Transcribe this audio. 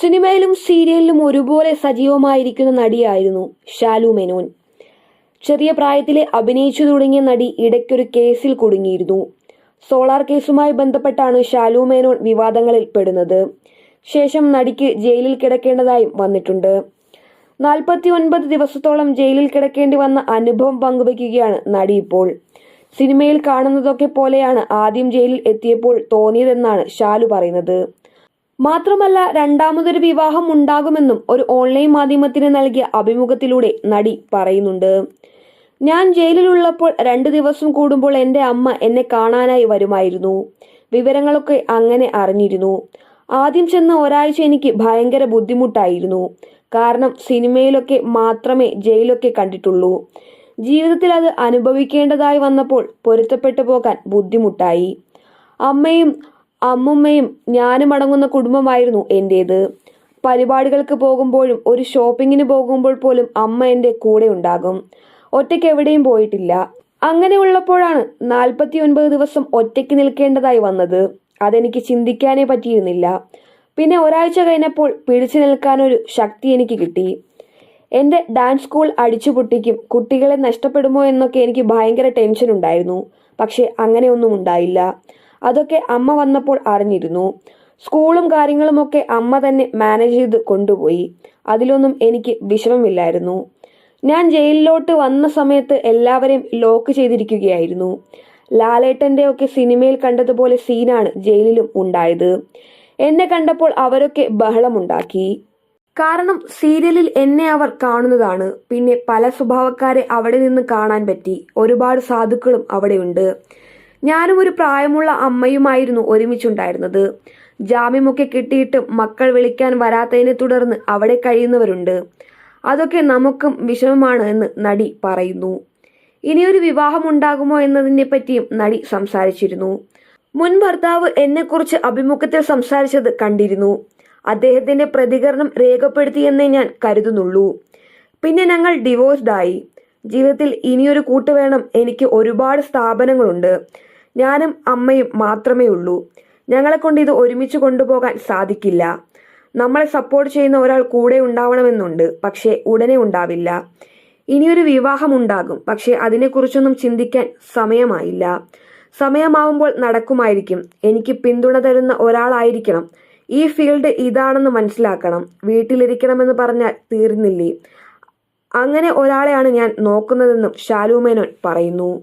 സിനിമയിലും സീരിയലിലും ഒരുപോലെ സജീവമായിരിക്കുന്ന നടിയായിരുന്നു ഷാലു മെനോൻ. ചെറിയ പ്രായത്തിലെ അഭിനയിച്ചു തുടങ്ങിയ നടി ഇടയ്ക്കൊരു കേസിൽ കുടുങ്ങിയിരുന്നു. സോളാർ കേസുമായി ബന്ധപ്പെട്ടാണ് ഷാലു മേനോൻ വിവാദങ്ങളിൽ പെടുന്നത്. ശേഷം നടിക്ക് ജയിലിൽ കിടക്കേണ്ടതായും വന്നിട്ടുണ്ട്. നാൽപ്പത്തി ഒൻപത് ദിവസത്തോളം ജയിലിൽ കിടക്കേണ്ടി വന്ന അനുഭവം പങ്കുവയ്ക്കുകയാണ് നടി ഇപ്പോൾ. സിനിമയിൽ കാണുന്നതൊക്കെ പോലെയാണ് ആദ്യം ജയിലിൽ എത്തിയപ്പോൾ തോന്നിയതെന്നാണ് ഷാലു പറയുന്നത്. മാത്രമല്ല രണ്ടാമതൊരു വിവാഹം ഉണ്ടാകുമെന്നും ഒരു ഓൺലൈൻ മാധ്യമത്തിന് നൽകിയ അഭിമുഖത്തിലൂടെ നടി പറയുന്നുണ്ട്. ഞാൻ ജയിലിലുള്ളപ്പോൾ രണ്ടു ദിവസം കൂടുമ്പോൾ എന്റെ അമ്മ എന്നെ കാണാനായി വരുമായിരുന്നു. വിവരങ്ങളൊക്കെ അങ്ങനെ അറിഞ്ഞിരുന്നു. ആദ്യം ചെന്ന ഒരാഴ്ച എനിക്ക് ഭയങ്കര ബുദ്ധിമുട്ടായിരുന്നു. കാരണം സിനിമയിലൊക്കെ മാത്രമേ ജയിലൊക്കെ കണ്ടിട്ടുള്ളൂ. ജീവിതത്തിൽ അത് അനുഭവിക്കേണ്ടതായി വന്നപ്പോൾ പൊരുത്തപ്പെട്ടു പോകാൻ ബുദ്ധിമുട്ടായി. അമ്മയും അമ്മുമ്മയും ഞാനും അടങ്ങുന്ന കുടുംബമായിരുന്നു എന്റേത് പരിപാടികൾക്ക് പോകുമ്പോഴും ഒരു ഷോപ്പിങ്ങിന് പോകുമ്പോൾ പോലും അമ്മ എന്റെ കൂടെ ഉണ്ടാകും. ഒറ്റയ്ക്ക് എവിടെയും പോയിട്ടില്ല. അങ്ങനെ ഉള്ളപ്പോഴാണ് നാൽപ്പത്തി ഒൻപത് ദിവസം ഒറ്റയ്ക്ക് നിൽക്കേണ്ടതായി വന്നത്. അതെനിക്ക് ചിന്തിക്കാനേ പറ്റിയിരുന്നില്ല. പിന്നെ ഒരാഴ്ച കഴിഞ്ഞപ്പോൾ പിടിച്ചു നിൽക്കാനൊരു ശക്തി എനിക്ക് കിട്ടി. എന്റെ ഡാൻസ് സ്കൂൾ അടിച്ചു പൊട്ടിക്കും കുട്ടികളെ നഷ്ടപ്പെടുമോ എന്നൊക്കെ എനിക്ക് ഭയങ്കര ടെൻഷൻ ഉണ്ടായിരുന്നു. പക്ഷെ അങ്ങനെയൊന്നും ഉണ്ടായില്ല. അതൊക്കെ അമ്മ വന്നപ്പോൾ അറിഞ്ഞിരുന്നു. സ്കൂളും കാര്യങ്ങളുമൊക്കെ അമ്മ തന്നെ മാനേജ് ചെയ്ത് കൊണ്ടുപോയി. അതിലൊന്നും എനിക്ക് വിഷമമില്ലായിരുന്നു. ഞാൻ ജയിലിലോട്ട് വന്ന സമയത്ത് എല്ലാവരെയും ലോക്ക് ചെയ്തിരിക്കുകയായിരുന്നു. ലാലേട്ടന്റെ ഒക്കെ സിനിമയിൽ കണ്ടതുപോലെ സീനാണ് ജയിലിലും ഉണ്ടായത്. എന്നെ കണ്ടപ്പോൾ അവരൊക്കെ ബഹളമുണ്ടാക്കി. കാരണം സീരിയലിൽ എന്നെ അവർ കാണുന്നതാണ്. പിന്നെ പല സ്വഭാവക്കാരെ അവിടെ നിന്ന് കാണാൻ പറ്റി. ഒരുപാട് സാധുക്കളും അവിടെയുണ്ട്. ഞാനും ഒരു പ്രായമുള്ള അമ്മയുമായിരുന്നു ഒരുമിച്ചുണ്ടായിരുന്നത്. ജാമ്യമൊക്കെ കിട്ടിയിട്ടും മക്കൾ വിളിക്കാൻ വരാത്തതിനെ തുടർന്ന് അവിടെ കഴിയുന്നവരുണ്ട്. അതൊക്കെ നമുക്കും വിഷമമാണ് എന്ന് നടി പറയുന്നു. ഇനിയൊരു വിവാഹം ഉണ്ടാകുമോ എന്നതിനെ പറ്റിയും നടി സംസാരിച്ചിരുന്നു. മുൻ ഭർത്താവ് എന്നെക്കുറിച്ച് അഭിമുഖത്തിൽ സംസാരിച്ചത് കണ്ടിരുന്നു. അദ്ദേഹത്തിന്റെ പ്രതികരണം രേഖപ്പെടുത്തിയെന്നേ ഞാൻ കരുതുന്നുള്ളൂ. പിന്നെ ഞങ്ങൾ ഡിവോഴ്സ്ഡായി. ജീവിതത്തിൽ ഇനിയൊരു കൂട്ട് വേണം എനിക്ക് ഒരുപാട് സ്ഥാപനങ്ങളുണ്ട്. ഞാനും അമ്മയും മാത്രമേ ഉള്ളൂ. ഞങ്ങളെ കൊണ്ട് ഇത് ഒരുമിച്ച് കൊണ്ടുപോകാൻ സാധിക്കില്ല. നമ്മളെ സപ്പോർട്ട് ചെയ്യുന്ന ഒരാൾ കൂടെ ഉണ്ടാവണമെന്നുണ്ട് പക്ഷേ ഉടനെ ഉണ്ടാവില്ല. ഇനിയൊരു വിവാഹം ഉണ്ടാകും പക്ഷേ അതിനെക്കുറിച്ചൊന്നും ചിന്തിക്കാൻ സമയമായില്ല. സമയമാവുമ്പോൾ നടക്കുമായിരിക്കും. എനിക്ക് പിന്തുണ തരുന്ന ഒരാളായിരിക്കണം. ഈ ഫീൽഡ് ഇതാണെന്ന് മനസ്സിലാക്കണം. വീട്ടിലിരിക്കണമെന്ന് പറഞ്ഞാൽ തീർന്നില്ലേ? അങ്ങനെ ഒരാളെയാണ് ഞാൻ നോക്കുന്നതെന്നും ഷാലു മേനോൻ പറയുന്നു.